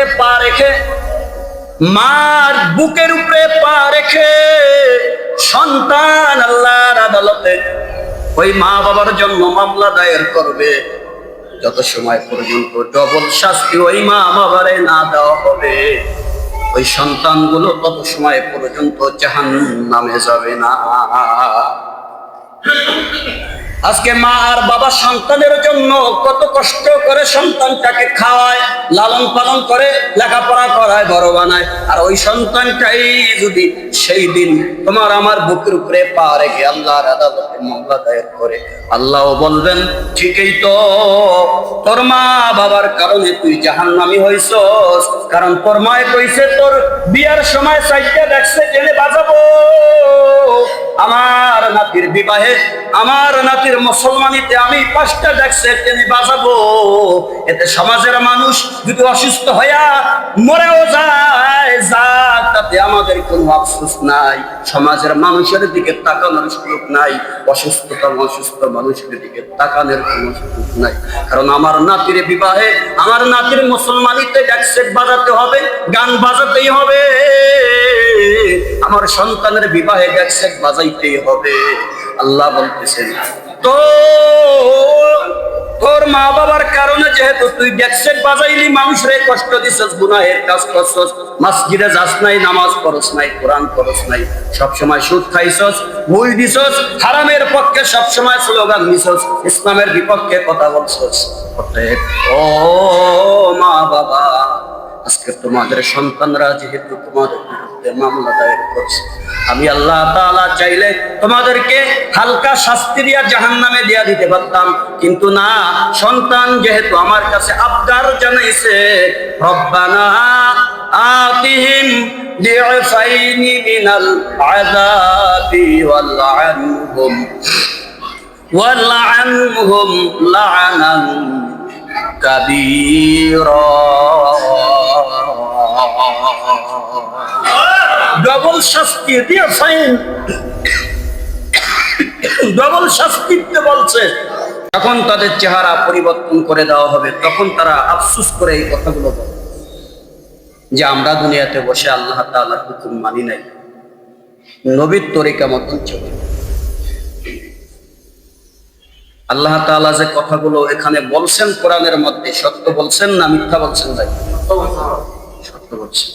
উপরে পা রেখে, মার বুকের উপরে পা রেখে সন্তান আল্লাহর আদালতে ওই মা বাবার জন্য মামলা দায়ের করবে। যত সময় পর্যন্ত ডবল শাস্তি ওই মা বাবারে না দেওয়া হবে, ওই সন্তানগুলো তত সময় পর্যন্ত জাহান নামে যাবে না। আজকে মা আর বাবা সন্তানের জন্য কত কষ্ট করে সন্তানটাকে খাওয়ায়, লালন পালন করে, লেখাপড়া করায় বড় বানায়। আর ওই সন্তানটাই যদি সেই দিন তোমার আমার বুকের উপরে পা রেখে আল্লাহর আদালতে মামলা দায়ের করে, আল্লাহও বলবেন, ঠিকই তো, তোর মা বাবার কারণে তুই জাহান্নামি হইছস, কারণ তোর মায় কইছে, তোর বিয়ার সময় সাইডটা দেখছে, জেনে বাজাবো। আমার নাতির বিবাহে, আমার নাতির মুসলমানিতে আমি পাঁচটা দেখছে টেনে বাজাবো। এতে সমাজের মানুষ যদি অসুস্থ হইয়া মরেও যায়, যাক, তাতে আমাদের কোনো আফসোস নাই। সমাজের মানুষের দিকে তাকানোর সুযোগ নাই, অসুস্থতম অসুস্থ মানুষের দিকে তাকানোর কোনো সুযোগ নাই। কারণ আমার নাতির বিবাহে আমার নাতির মুসলমানিতে ড্যাকসেট বাজাতে হবে, গান বাজাতেই হবে। আমার সন্তানের বিবাহে ড্যাকসেট বাজাইতেই হবে। আল্লাহ বলতেছেন তো তোর মা বাবার কারণে যেহেতু তুই ড্যাকসেট বাজাইলি মানুষরে কষ্ট দিছস, গুনাহের কাজ করছস, মসজিদে যাস নাই, নামাজ পড়স নাই, কোরআন পড়স নাই সব সময় সুদ খাইছস, ভুল দিছস, হারামের পক্ষে সব সময় স্লোগান দিছস, ইসলামের বিপক্ষে কথা বলছস। ও মা বাবা আজকে তোমাদের সন্তানরা যেহেতু তোমাদের বিরুদ্ধে মামলা দায়ের করছে আমি আল্লাহ তাআলা চাইলে তোমাদেরকে হালকা শাস্তি দিয়া জাহান্নামে দিয়া দিতে পারতাম কিন্তু না সন্তান যেহেতু আমার কাছে আবদার জানাইছে রব্বানা আতিহিম ضعفين من العذاب والعنهم والعنهم لعنا ডবল শাস্তি দিয়ে ফাইন ডবল শাস্তি দিতে বলছে। তখন তাদের চেহারা পরিবর্তন করে দেওয়া হবে তখন তারা আফসুস করে এই কথাগুলো বলে। যে আমরা দুনিয়াতে বসে আল্লাহ তাআলার হুকুম মানি নাই। নবীর তরিকা মতন চলি। আল্লাহ তাআলা যে কথাগুলো এখানে বলছেন কোরআনের মধ্যে সত্য বলছেন না মিথ্যা বলছেন ভাই? সত্য বলছেন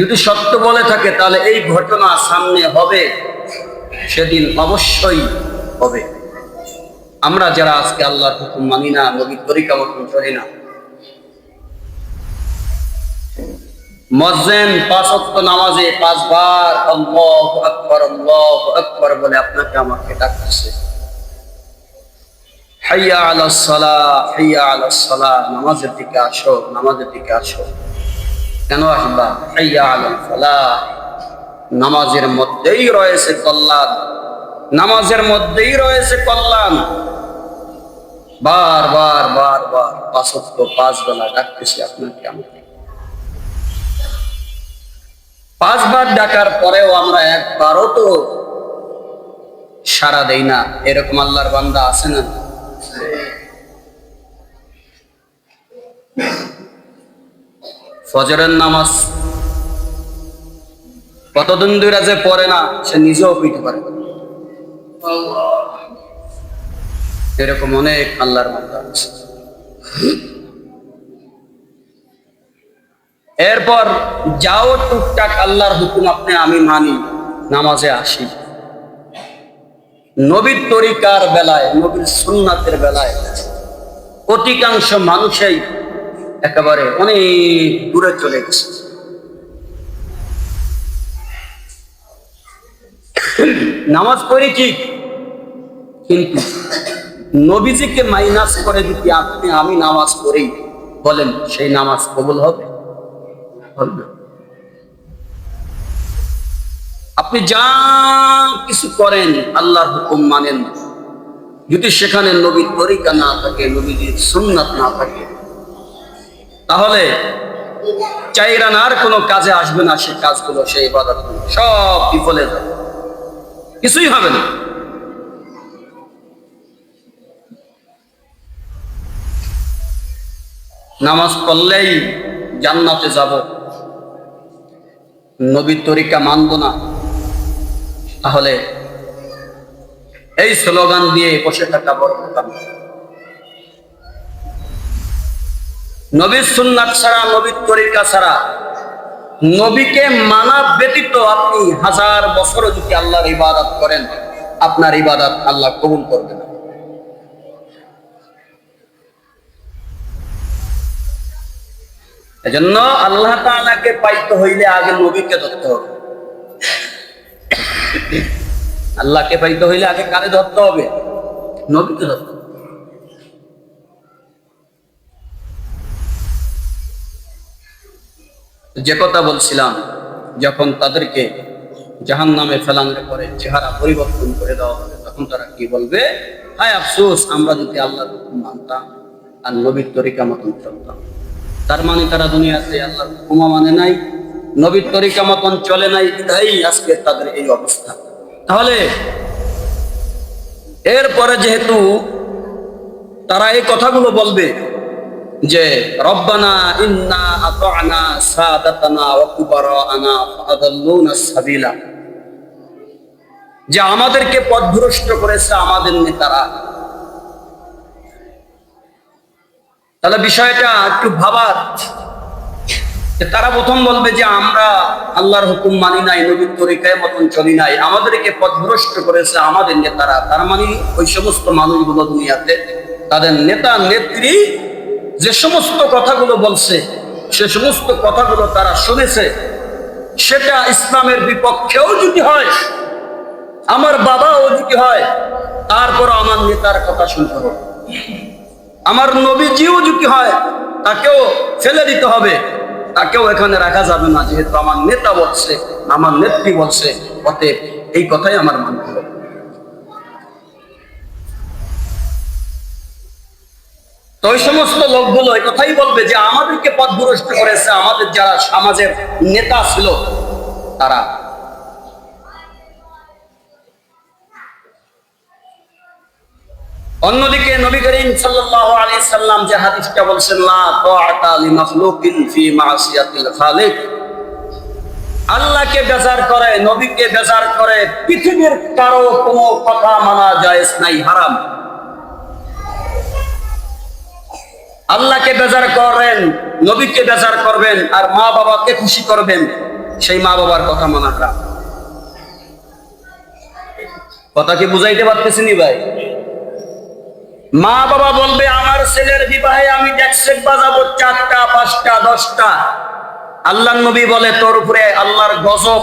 যদি সত্য বলে থাকে, তাহলে এই ঘটনা সামনে হবে, সেদিন অবশ্যই হবে। আমরা যারা আজকে আল্লাহর হুকুম মানি না, নবীর তরিকা মতন চলি না মজ্জেন পাঁচ ওয়াক্ত নামাজে পাঁচবার আল্লাহু আকবার আল্লাহু আকবার বলে আপনাকে আমাকে ডাকতেছে। হাইয়া আলাস সালাহ হাইয়া আলাস সালাহ নামাজের দিকে আসো, নামাজের দিকে আসো। কেন আসবা? হাইয়া আলাল ফালাহ নামাজের মধ্যেই রয়েছে কল্যাণ। নামাজের মধ্যেই রয়েছে কল্যাণ। বার বার বার বার পাঁচত্ব পাঁচ বেলা ডাকতেছি আপনাকে, আমাকে। পাঁচবার ডাকার পরেও আমরা একবারও তো সারা দেই না। এরকম আল্লাহর বান্দা আছে না ফজরের নামাজ কতদিন ধরে যে পড়ে না, সে নিজেও পেতে পারে এরকম অনেক আল্লাহর বান্দা আছে। এরপর যাও টুকটাক আল্লাহর হুকুম আপনি, আমি মানি, নামাজে আসি। নবীর তরিকার বেলায়, নবীর সুন্নাতের বেলায় অধিকাংশ মানুষই একেবারে অনেক দূরে চলে গেছে। নামাজ পড়ি ঠিক, কিন্তু নবীজিকে মাইনাস করে যদি আপনি আমি নামাজ পড়ি, বলেন সেই নামাজ কবুল হবে? হবে। আপনি যা কিছু করেন, আল্লাহর হুকুম মানেন যদি সেখানে নবীর তরিকা না থাকে, নবীজির সুন্নাত না থাকে, তাহলে চাইরান আর কোনো কাজে আসবে না, সে কাজগুলো সেই ইবাদত সব বিফলে যাবে। কিছুই হবে না। নামাজ পড়লেই জান্নাতে যাব। নবীর তরিকা মানব না। তাহলে এই স্লোগান দিয়ে বসে থাকা বড়। নবীর সুন্নাত ছাড়া, নবীর তরিকা ছাড়া নবীকে মানা ব্যতীত আপনি হাজার বছর যদি আল্লাহর ইবাদত করেন, আপনার ইবাদত আল্লাহ কবুল করবে না এজন্য আল্লাহ তাআলাকে পাইতে হইলে আগে নবীকে ধরতে হবে আল্লাহকে পাইতে হইলে আগে কারে ধরতে হবে? নবীকে ধরতে। যে কথা বলছিলাম, যখন তাদেরকে জাহান নামে ফেলানোর পরে চেহারা পরিবর্তন করে দেওয়া হবে, তখন তারা কি বলবে? হায় আফসোস, আমরা যদি আল্লাহর হুকুম মানতাম আর নবীর তরিকা মতন চলতাম। তার মানে তারা দুনিয়াতে আল্লাহর হুকুমা মানে নাই নবীর তরিকা মতন চলে নাই বিধাই আজকে তাদের এই অবস্থা। তাহলে, এরপরে যেহেতু তারা এই কথাগুলো বলবে যে, রব্বানা ইন্না আতানা সাদাতানা ওয়া কুবারানা ফাদাল্লুনা সাবিলা। যে আমাদেরকে পথভ্রষ্ট করেছে আমাদের নেতারা। তাহলে বিষয়টা একটু ভাবার তারা প্রথম বলবে যে আমরা আল্লাহর হুকুম মানি নাই, নবীর তরিকায় মতন চলি নাই। আমাদেরকে পথভ্রষ্ট করেছে আমাদের নেতারা। তার মানে ওই সমস্ত মানুষগুলো দুনিয়াতে, তাদের নেতা, নেত্রী যে সমস্ত কথাগুলো বলছে, সে সমস্ত কথাগুলো তারা শুনেছে। সেটা ইসলামের বিপক্ষেও যদি হয়, আমার বাবাও যদি হয়, তারপর আমার নেতার কথা শুনতে হবে। আমার নবীজিও যদি হয়, তাকেও ফেলে দিতে হবে। তাকেও এখানে রাখা যাবে না, যেহেতু আমার নেতা বলছে, আমার নেত্রী বলছে, অতএব এই কথাই আমার মনে হবে। তো ওই সমস্ত লোকগুলো এই কথাই বলবে যে, আমাদেরকে পথভ্রষ্ট করেছে আমাদের যারা সমাজের নেতা ছিল, তারা অন্যদিকে নবী করিম সাল্লাল্লাহু আলাইহি সাল্লাম যে হাদিসটা বলছেন, লা তাআতা লি মাখলুকিন ফি মাসিয়াতিল খালিক। আল্লাহকে বেজার করে, নবীকে বেজার করে, পৃথিবীর কারও কোনো কথা মানা জায়েজ নাই, হারাম। আল্লাহকে বেজার করেন, নবীকে বেজার করবেন, আর মা বাবাকে খুশি করবেন, সেই মা বাবার কথা মানা হারাম কথা কি বুঝাইতে পারতেছি নি ভাই? মা বাবা বলবে, আমার ছেলের বিবাহে আমি ডেক্সেট বাজাবো, চারটা, পাঁচটা, দশটা। আল্লাহ নবী বলে, তোর উপরে আল্লাহর গজব।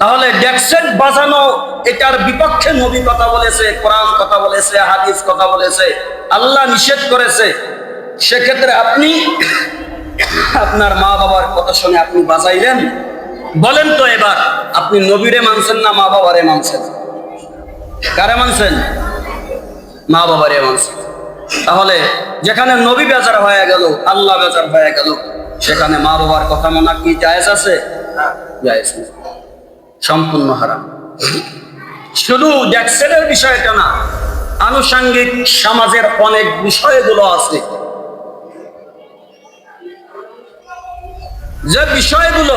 তাহলে ডেক্সেট বাজানো, এটার বিপক্ষে নবী কথা বলেছে, কোরআন কথা বলেছে, হাদিস কথা বলেছে, আল্লাহ নিষেধ করেছে। সেক্ষেত্রে আপনি, আপনার মা বাবার কথা শুনে আপনি বাজাইলেন। বলেন তো এবার। আপনি নবীরে মানছেন না মা বাবারে মানছেন? কারে মানছেন? মা বাবারে মানছেন। তাহলে যেখানে নবী বেজার হয়ে গেল, আল্লাহ বেজার হয়ে গেল, সেখানে মা বাবার কথা মানা কি জায়েজ আছে? জায়েজ সম্পূর্ণ হারাম। শুধু ড্যাক্সেলের বিষয়টা না, আনুষাঙ্গিক সমাজের অনেক বিষয়গুলো আছে। যে বিষয়গুলো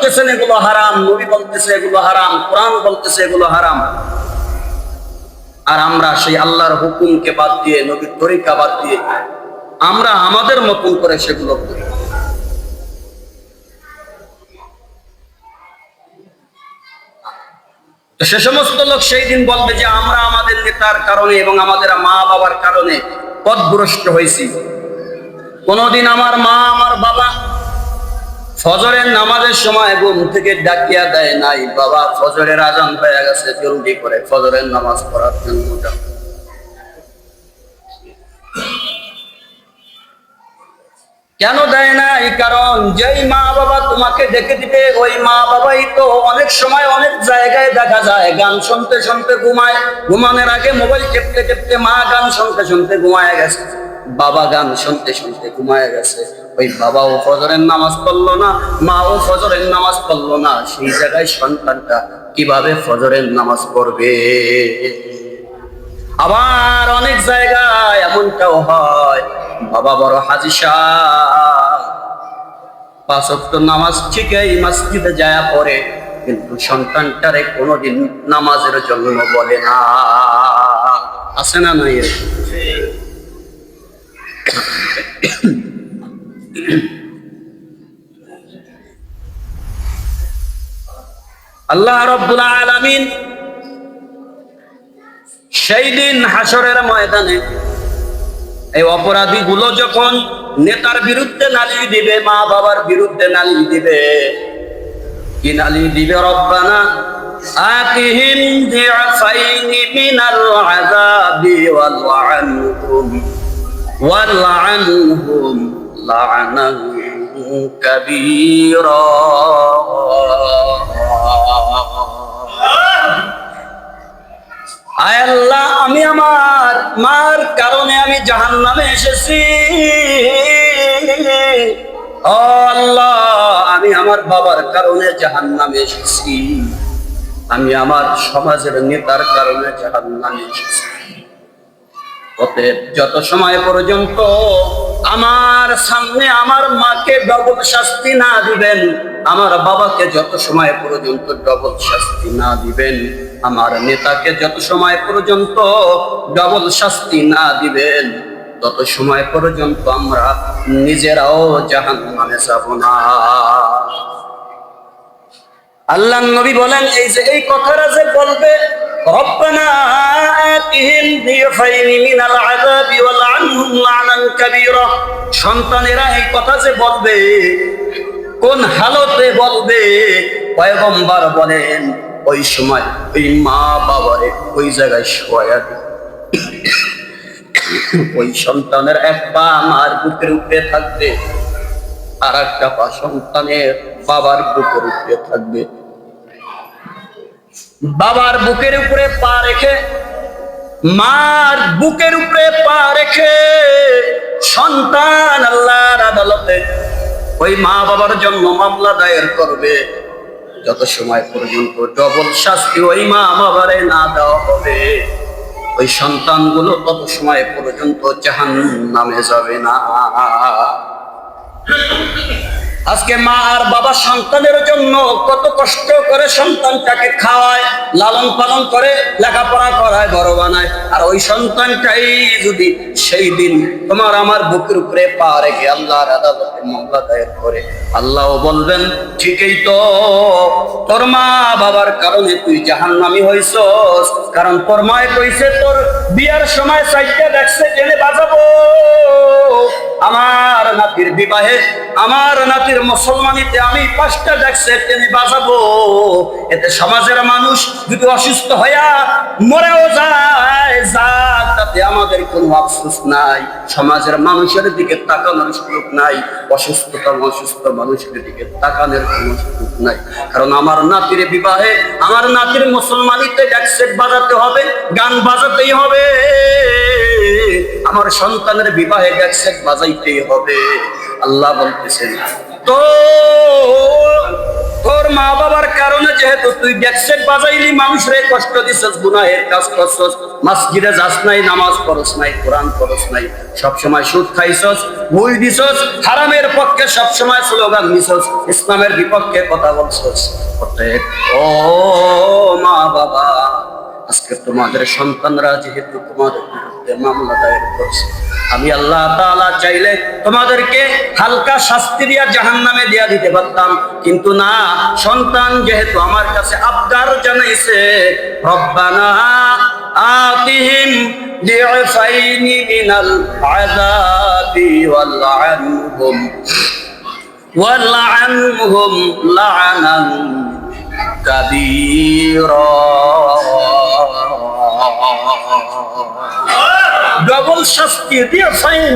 বলতেছেন এগুলো হারাম, নবী বলতেছে এগুলো হারাম, কোরআন বলতেছে এগুলো হারাম। আর আমরা সেই আল্লাহর হুকুমকে বাদ দিয়ে, নবীর তরিকা বাদ দিয়ে, আমরা আমাদের মতন করে সেগুলো করি। সে সমস্ত লোক সেই দিন বলবে যে, আমরা আমাদের নেতার কারণে এবং আমাদের মা বাবার কারণে পথভ্রষ্ট হয়েছি। কোনদিন আমার মা, আমার বাবা ফজরের নামাজের সময় ঘুম থেকে ডাকিয়া দেয় নাই। বাবা, ফজরের আজান হয়ে গেছে, জলদি করে ফজরের নামাজ পড়ার জন্য কেন দেয় না এই কারণ যেই মা বাবা তোমাকে ডেকে দিবে, ওই মা বাবাই তো অনেক সময় অনেক জায়গায় দেখা যায়, গান শুনতে শুনতে ঘুমায়। ঘুমানোর আগে মোবাইল চেপতে চেপতে মা গান শুনতে শুনতে ঘুমায় গেছে। বাবা গান শুনতে শুনতে ঘুমায় গেছে। ওই বাবাও ফজরের নামাজ পড়ল না, মাও ফজরের নামাজ পড়ল না। সেই জায়গায় সন্তানটা কীভাবে ফজরের নামাজ পড়বে? আবার অনেক জায়গায় এমনটাও হয়, বাবা বড় হাজিসা পাঁচ নামাজ ঠিকই মসজিদে যায় পড়ে, কিন্তু সন্তানটারে কোনোদিন নামাজের জন্য বলে না। আছে না নাই? আল্লাহ রব্বুল আলামিন সেই দিন হাসরের ময়দানে এই অপরাধী গুলো যখন নেতার বিরুদ্ধে নালিশ দিবে, মা বাবার বিরুদ্ধে নালিশ দিবে, কি নালিশ দিবে রব্বানা? আতিহিম দিআফাইনি মিনাল আযাবি ওয়ালআনহুম ওয়ালআনহুম কাবীরা আয় আল্লাহ, আমি আমার মার কারণে আমি জাহান নামে এসেছি আল্লাহ, আমি আমার বাবার কারণে জাহান নামে এসেছি। আমি আমার সমাজের নেতার কারণে জাহান নামে এসেছি। অতএব যত সময় পর্যন্ত আমার সামনে আমার মাকে ডবল শাস্তি না দিবেন, আমার বাবাকে যত সময় পর্যন্ত ডবল শাস্তি না দিবেন, আমার নেতাকে যত সময় পর্যন্ত ডবল শাস্তি না দিবেন, তত সময় পর্যন্ত আমরা নিজেরাও জাহান নামে যাব না। আল্লাহ নবী বলেন, এই যে এই কথাটা যে বলবে, রব্বানা সন্তানেরা এই কথা যে বলবে কোন হালতে বলবে বলেন ওই সময় ওই মা বাবারে ওই জায়গায় ওই সন্তানের এক পা আমার বুকের উপরে থাকবে আর একটা পা সন্তানের বাবার বুকের উপরে থাকবে বাবার বুকের উপরে পা রেখে মার বুকের উপরে পা রেখে সন্তান আল্লাহর আদালতে ওই মা বাবার জন্য মামলা দায়ের করবে। যত সময় পর্যন্ত ডবল শাস্তি ওই মা বাবারে না দেওয়া হবে, ওই সন্তানগুলো তত সময় পর্যন্ত জাহান নামে যাবে না। আজকে মা আর বাবা সন্তানের জন্য কত কষ্ট করে সন্তানটাকে খাওয়ায়, লালন পালন করে, লেখাপড়া করায় বড় বানায়। আর ওই সন্তানটাই যদি সেই দিন তোমার আমার বুকের উপরে পা রেখে আল্লাহর আদালতে মামলা দায়ের করে আল্লাহ বলবেন, ঠিকই তো, তোর মা বাবার কারণে তুই জাহান নামি হইছস, কারণ তোর মায় কইছে তোর বিয়ার সময় চাইতে দেখছে, জেনে বাজাবো। আমার নাতির বিবাহে, আমার নাতির মুসলমানিতে আমি পাঁচটা দেখছে টেনে বাজাবো। এতে সমাজের মানুষ যদি অসুস্থ হইয়া মরেও যায়, যাক, তাতে আমাদের কোনো আফসোস নাই। সমাজের মানুষের দিকে তাকানোর সুযোগ নাই, অসুস্থতম অসুস্থ মানুষের দিকে তাকানোর কোনো সুযোগ নাই। কারণ আমার নাতির বিবাহে, আমার নাতির মুসলমানিতে ড্যাকসেট বাজাতে হবে, গান বাজাতেই হবে। আমার সন্তানের বিবাহে ড্যাকসেট বাজাইতেই হবে। আল্লাহ বলতেছেন তো তোর মা বাবার কারণে যেহেতু তুই ড্যাকসেট বাজাইলি মানুষরে কষ্ট দিছস, গুনাহের কাজ করছস, মসজিদে যাস নাই, নামাজ পড়স নাই, কোরআন পড়স নাই সব সময় সুদ খাইছস, ভুল দিছস, হারামের পক্ষে সব সময় স্লোগান দিছস, ইসলামের বিপক্ষে কথা বলছস। অতএব, ও মা বাবা আজকে তোমাদের সন্তানরা যেহেতু তোমাদের বিরুদ্ধে মামলা দায়ের করছে, আমি আল্লাহ তালা চাইলে তোমাদেরকে হালকা শাস্তি দিয়া জাহান্নামে দিয়া দিতে পারতাম। কিন্তু না, সন্তান যেহেতু আমার কাছে আবদার জানাইছে, রব্বানা আতিহিম দিয়ফাইনি মিনাল আযাবি ওয়াল আনহুম ওয়াল কাদিরা। ডবল শাস্তি দিয়ে সাইন।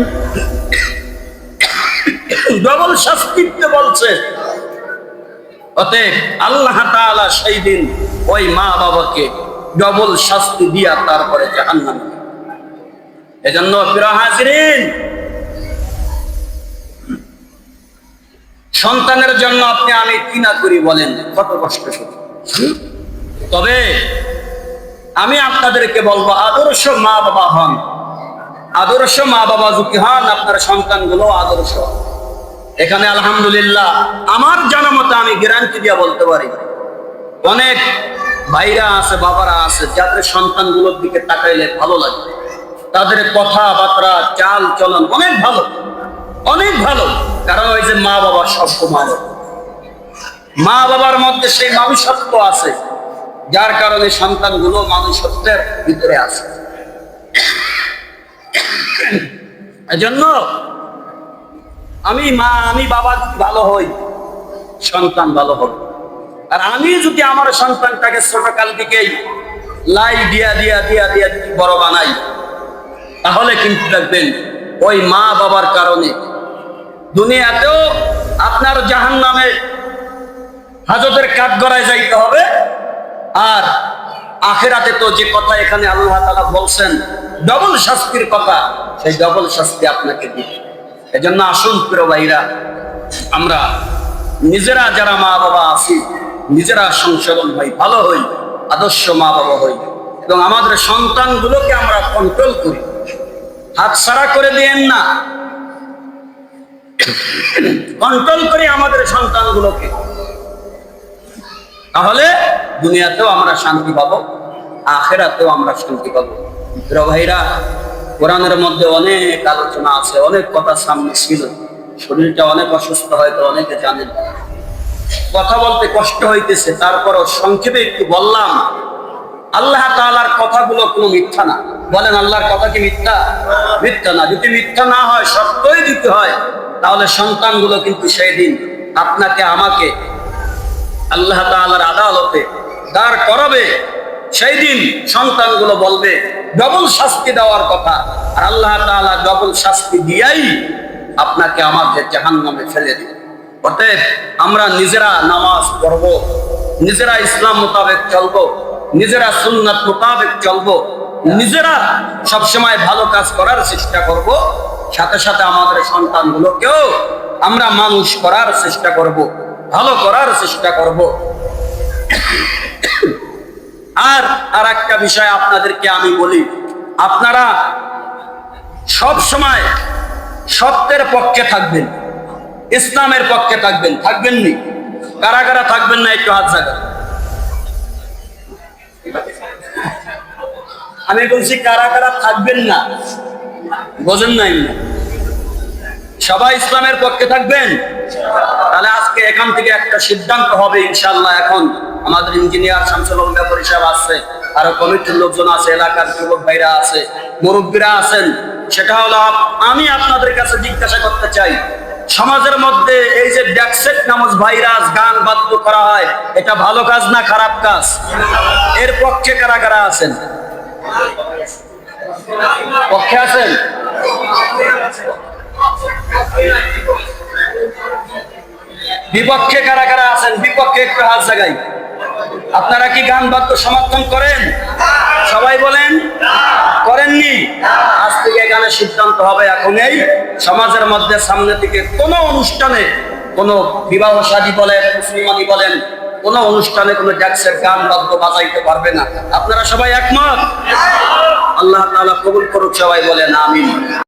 ডবল শাস্তি দিতে বলছে, অতএব আল্লাহ তাআলা সেই দিন ওই মা বাবাকে ডবল শাস্তি দিয়া তারপরে জাহান্নামে। এজন্য প্রিয় হাজিরিন সন্তানের জন্য আপনি আমি কি না করি বলেন, কত কষ্ট তবে আমি আপনাদেরকে বলব, আদর্শ মা বাবা হন। আদর্শ মা বাবা যদি হন, আপনার সন্তানগুলো আদর্শ। এখানে আলহামদুলিল্লাহ, আমার জানামতে আমি গ্যারান্টি দিয়ে বলতে পারি। অনেক ভাইরা আছে, বাবারা আছে, যাদের সন্তানগুলোর দিকে তাকাইলে ভালো লাগে। তাদের কথাবার্তা চাল চলন অনেক ভালো অনেক ভালো। কারণ ওই যে মা বাবা সভ্য মা মা বাবার মধ্যে সেই মানুষত্ব আছে, যার কারণে সন্তানগুলো মানুষত্বের ভিতরে আছে। এজন্য আমি মা, আমি বাবা ভালো হই, সন্তান ভালো হবে। আর আমি যদি আমার সন্তানটাকে ছোটকাল থেকেই লাই দিয়া দিয়া দিয়া দিয়া বড় বানাই, তাহলে কিন্তু দেখবেন ওই মা বাবার কারণে দুনিয়াতেও আপনার জাহান নামে হাজতের কাঠ গড়ায় যাইতে হবে। আর আখেরাতে তো যে কথা এখানে আল্লাহ তালা বলছেন ডবল শাস্তির কথা, সেই ডবল শাস্তি আপনাকে দিবে। এজন্য আসুন প্রিয় ভাইরা, আমরা নিজেরা যারা মা বাবা আছি, নিজেরা সংশোধন হই, ভালো হই, আদর্শ মা বাবা হই। এবং আমাদের সন্তানগুলোকে আমরা কন্ট্রোল করি। হাত হাতছাড়া করে দিয়েন না। কন্ট্রোল করি আমাদের সন্তানগুলোকে। তাহলে দুনিয়াতেও আমরা শান্তি পাবো, আখেরাতেও আমরা শান্তি পাবো। ভাইরা, কোরআনের মধ্যে অনেক আলোচনা আছে, অনেক কথা সামনে ছিল। শরীরটা অনেক অসুস্থ হয়তো অনেকে জানেন। কথা বলতে কষ্ট হইতেছে, তারপরও সংক্ষেপে একটু বললাম আল্লাহ তাআলার কথাগুলো কোনো মিথ্যা না। বলেন, আল্লাহর কথা কি মিথ্যা? মিথ্যা না। যদি মিথ্যা না হয়, সত্যই দিতে হয়, তাহলে সন্তানগুলো কিন্তু সেই দিন আপনাকে, আমাকে আল্লাহ তাআলার আদালতে দাঁড় করাবে। সেই দিন সন্তানগুলো বলবে, ডবল শাস্তি দেওয়ার কথা। আর আল্লাহ তাআলা ডবল শাস্তি দিয়াই আপনাকে আমাকে জাহান্নামে ফেলে দিবে। অতএব আমরা নিজেরা নামাজ পড়ব, নিজেরা ইসলাম মোতাবেক চলবো। নিজেরা সুন্নাত মোতাবেক চলবো, নিজেরা সবসময় ভালো কাজ করার চেষ্টা করব, সাথে সাথে আমাদের সন্তানগুলোকেও আমরা মানুষ করার চেষ্টা করব, ভালো করার চেষ্টা করব। আর আর একটা বিষয় আপনাদেরকে আমি বলি, আপনারা সব সময় সত্যের পক্ষে থাকবেন, ইসলামের পক্ষে থাকবেন থাকবেন নি কারা কারা থাকবেন না একটু হাত জায়গা আমি বলছি, কারা কারা থাকবেন না? বোঝেন নাই সবাই ইসলামের পক্ষে থাকবেন? তাহলে আজকে এখান থেকে একটা সিদ্ধান্ত হবে ইনশাল্লাহ এখন। আমাদের ইঞ্জিনিয়ার শামসুল ব্যাপারী আছে, আরও কমিটির লোকজন আছে, এলাকার যুবক ভাইরা আছে, মুরব্বীরা আছেন। সেটা হলো, আমি আপনাদের কাছে জিজ্ঞাসা করতে চাই, সমাজের মধ্যে এই যে ড্যাকসেট নামজ ভাইরাস, গান বাদ্য করা হয়, এটা ভালো কাজ না খারাপ কাজ? এর পক্ষে কারা কারা আছেন? পক্ষে আছেন? বিপক্ষে কারা কারা আছেন? বিপক্ষে একটু হাত জাগাই। আপনারা কি গান বাদ্য সমর্থন করেন? সবাই বলেন, করেননি। আজ থেকে গানের সিদ্ধান্ত হবে এখনই সমাজের মধ্যে সামনে থেকে কোনো অনুষ্ঠানে কোনো বিবাহ শাদী বলেন, মুসলমানি বলেন কোনো অনুষ্ঠানে কোনো ড্যাক্সের গান, বাদ্য বাজাইতে পারবে না। আপনারা সবাই একমত? আল্লাহ তালা কবুল করুক, সবাই বলেন আমিন।